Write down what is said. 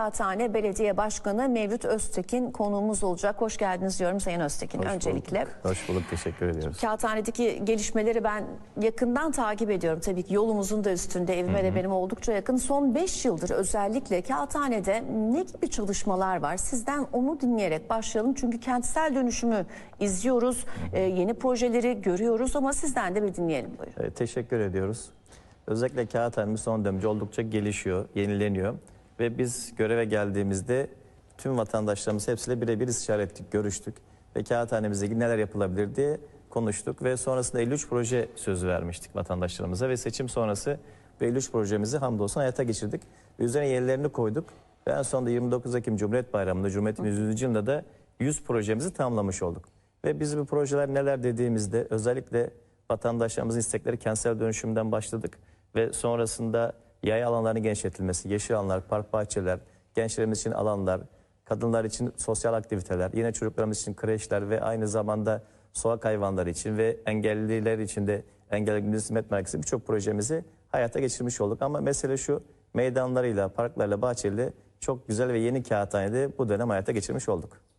Kağıthane Belediye Başkanı Mevlüt Öztekin konuğumuz olacak. Hoş geldiniz diyorum Sayın Öztekin Hoş öncelikle. bulduk. Hoş bulduk. Teşekkür ediyoruz. Kağıthane'deki gelişmeleri ben yakından takip ediyorum. Tabii ki yolumuzun da üstünde, evime de benim oldukça yakın. Son 5 yıldır özellikle Kağıthane'de ne gibi çalışmalar var? Sizden onu dinleyerek başlayalım. Çünkü kentsel dönüşümü izliyoruz, e, yeni projeleri görüyoruz ama sizden de bir dinleyelim buyurun. Evet, teşekkür ediyoruz. Özellikle kağıthanemiz son dönemde oldukça gelişiyor, yenileniyor. Ve biz göreve geldiğimizde tüm vatandaşlarımız hepsiyle birebir istişare ettik, görüştük. Ve kağıthanemizde ilgili neler yapılabilir diye konuştuk. Ve sonrasında 53 proje sözü vermiştik vatandaşlarımıza. Ve seçim sonrası bu 53 projemizi hamdolsun hayata geçirdik. Ve üzerine yenilerini koyduk. Ve en sonunda 29 Ekim Cumhuriyet Bayramı'nda, Cumhuriyet'in 100. yılında da 100 projemizi tamamlamış olduk. Ve biz bu projeler neler dediğimizde özellikle vatandaşlarımızın istekleri kentsel dönüşümden başladık. Ve sonrasında yaya alanlarının genişletilmesi, yeşil alanlar, park bahçeler, gençlerimiz için alanlar, kadınlar için sosyal aktiviteler, yine çocuklarımız için kreşler ve aynı zamanda sokak hayvanları için ve engelliler için de engelli hizmet merkezi birçok projemizi hayata geçirmiş olduk. Ama mesele şu meydanlarıyla, parklarla, bahçeyle çok güzel ve yeni kağıthanede bu dönem hayata geçirmiş olduk.